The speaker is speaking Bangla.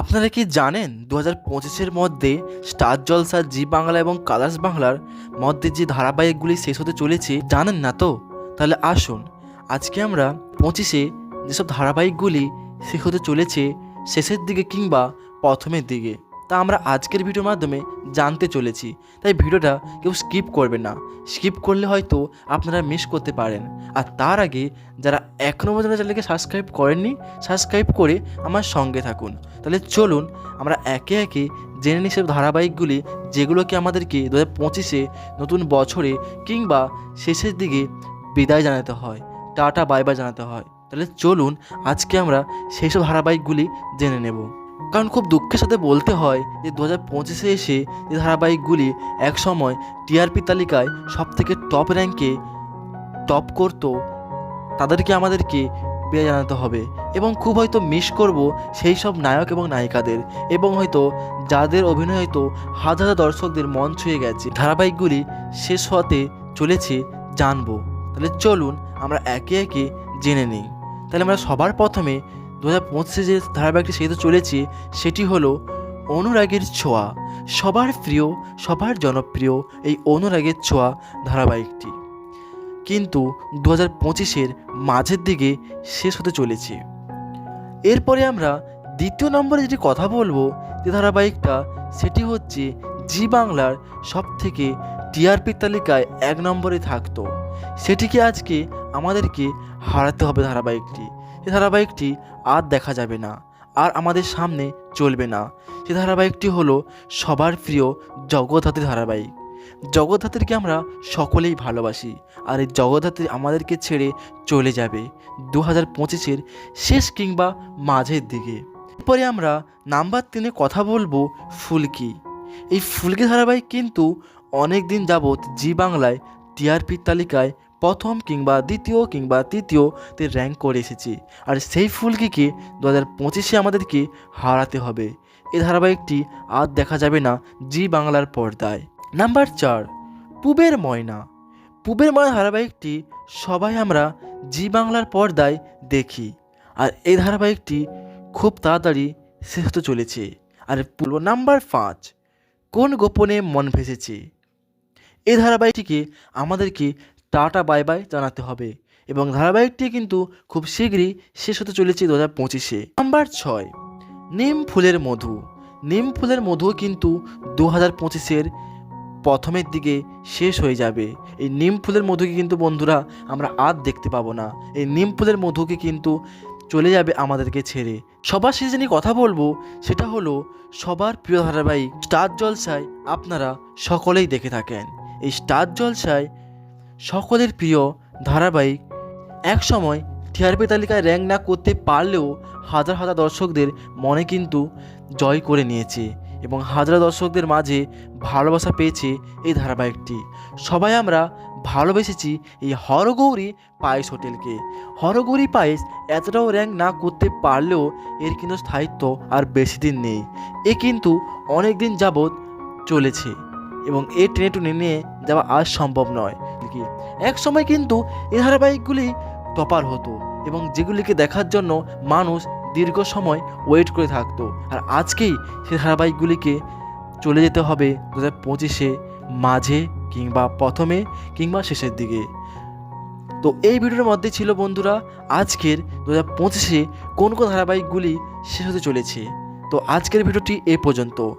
আপনারা কি জানেন দু হাজার পঁচিশের মধ্যে স্টার জলসা, জি বাংলা এবং কালার্স বাংলার মধ্যে যে ধারাবাহিকগুলি শেষ হতে চলেছে, জানেন না তো? তাহলে আসুন, আজকে আমরা পঁচিশে যেসব ধারাবাহিকগুলি শেষ হতে চলেছে, শেষের দিকে কিংবা প্রথমের দিকে। তা আমরা আজকের ভিডিওর মাধ্যমে জানতে চলেছি। তাই ভিডিওটা কেউ স্কিপ করবে না। স্কিপ করলে হয়তো আপনারা মিস করতে পারেন। আর তার আগে যারা এখনও পর্যন্ত চ্যানেলকে সাবস্ক্রাইব করেননি সাবস্ক্রাইব করে আমার সঙ্গে থাকুন। তাহলে চলুন আমরা একে একে জেনে নিই সব ধারাবাহিকগুলি, যেগুলোকে আমাদেরকে দু হাজার পঁচিশে নতুন বছরে কিংবা শেষের দিকে বিদায় জানাতে হয়। টাটা বাই বাই জানাতে হয়। তাহলে চলুন আজকে আমরা সেই সব ধারাবাহিকগুলি জেনে নেব। কারণ খুব দুঃখের সাথে বলতে হয় যে দু হাজার পঁচিশে এসে যে ধারাবাহিকগুলি এক সময় টিআরপি তালিকায় সব থেকে টপ র্যাঙ্কে টপ করতো, তাদেরকে আমাদেরকে বিদায় জানাতে হবে। এবং খুব হয়তো মিস করব সেই সব নায়ক এবং নায়িকাদের। এবং হয়তো যাদের অভিনয় হয়তো হাজার হাজার দর্শকদের মন ছুঁয়ে গেছে, ধারাবাহিকগুলি শেষ হতে চলেছে জানব। তাহলে চলুন আমরা একে একে জেনে নিই। তাহলে আমরা সবার প্রথমে দু হাজার পঁচিশে যে ধারাবাহিকটি হতে চলেছে, সেটি হলো অনুরাগের ছোঁয়া। সবার প্রিয়, সবার জনপ্রিয় এই অনুরাগের ছোঁয়া ধারাবাহিকটি। কিন্তু দু হাজার পঁচিশের মাঝের দিকে শেষ হতে চলেছে। এরপরে আমরা দ্বিতীয় নম্বরে যেটি কথা বলব, যে ধারাবাহিকটা, সেটি হচ্ছে জি বাংলার সব থেকে টিআরপি তালিকায় এক নম্বরে থাকতো। সেটিকে আজকে আমাদেরকে হারাতে হবে ধারাবাহিকটি। এই ধারাবাহিকটি আর দেখা যাবে না, আর আমাদের সামনে চলবে না। সে ধারাবাহিকটি হলো সবার প্রিয় জগদ্ধাত্রী ধারাবাহিক। জগদ্ধাত্রীকে আমরা সকলেই ভালোবাসি, আর এই জগদ্ধাত্রী আমাদেরকে ছেড়ে চলে যাবে দু হাজার পঁচিশের শেষ কিংবা মাঝের দিকে। এরপরে আমরা নাম্বার তিনে কথা বলব ফুলকি। এই ফুলকি ধারাবাহিক কিন্তু অনেক দিন যাবৎ জি বাংলায় টিআরপির তালিকায় প্রথম কিংবা দ্বিতীয় কিংবা তৃতীয়তে র্যাঙ্ক করে এসেছে। আর সেই ফুলকিকে দু হাজার পঁচিশে আমাদেরকে হারাতে হবে। এই ধারাবাহিকটি আর দেখা যাবে না জি বাংলার পর্দায়। নাম্বার চার, পুবের ময়না। পুবের ময়না ধারাবাহিকটি সবাই আমরা জি বাংলার পর্দায় দেখি। আর এই ধারাবাহিকটি খুব তাড়াতাড়ি শেষ হতে চলেছে। আর নাম্বার পাঁচ, কোন গোপনে মন ভেসেছে? এই ধারাবাহিকটিকে আমাদেরকে টাটা বাই বাই জানাতে হবে এবং ধারাবাহিকটি কিন্তু খুব শীঘ্রই শেষ হতে চলেছে দু হাজার পঁচিশে। নাম্বার ছয়, নিম ফুলের মধু। নিম ফুলের মধু কিন্তু দু হাজার পঁচিশের প্রথমের দিকে শেষ হয়ে যাবে। এই নিম ফুলের মধুকে কিন্তু বন্ধুরা আমরা আর দেখতে পাবো না। এই নিম ফুলের মধুকে কিন্তু চলে যাবে আমাদেরকে ছেড়ে। সবার শেষে নিয়ে কথা বলব সেটা হলো সবার প্রিয় ধারাবাহিক স্টার জলসায় আপনারা সকলেই দেখে থাকেন। এই স্টার জলসায় সকলের প্রিয় ধারাবাহিক। এক সময় টিআরপি তালিকায় র্যাঙ্ক না করতে পারলেও হাজার হাজার দর্শকদের মনে কিন্তু জয় করে নিয়েছে এবং হাজার দর্শকদের মাঝে ভালোবাসা পেয়েছে এই ধারাবাহিকটি। সবাই আমরা ভালোবেসেছি এই হরগৌরী পায়েস হোটেলকে। হরগৌরী পায়েস এতটাও র্যাঙ্ক না করতে পারলেও এর কিন্তু স্থায়িত্ব আর বেশি দিন নেই। এ কিন্তু অনেক দিন যাবৎ চলেছে এবং এ ট্রেনে টুনে নিয়ে যাওয়া আজ সম্ভব নয়। কি এক সময় কিন্তু এই ধারাবাহিকগুলি টপার হতো এবং যেগুলিকে দেখার জন্য মানুষ দীর্ঘ সময় ওয়েট করে থাকতো। আর আজকেই সেই ধারাবাহিকগুলিকে চলে যেতে হবে দু হাজার পঁচিশে মাঝে কিংবা প্রথমে কিংবা শেষের দিকে। তো এই ভিডিওর মধ্যে ছিল বন্ধুরা, আজকের দু হাজার পঁচিশে কোন কোন ধারাবাহিকগুলি শেষ হতে চলেছে? তো আজকের ভিডিওটি এ পর্যন্ত।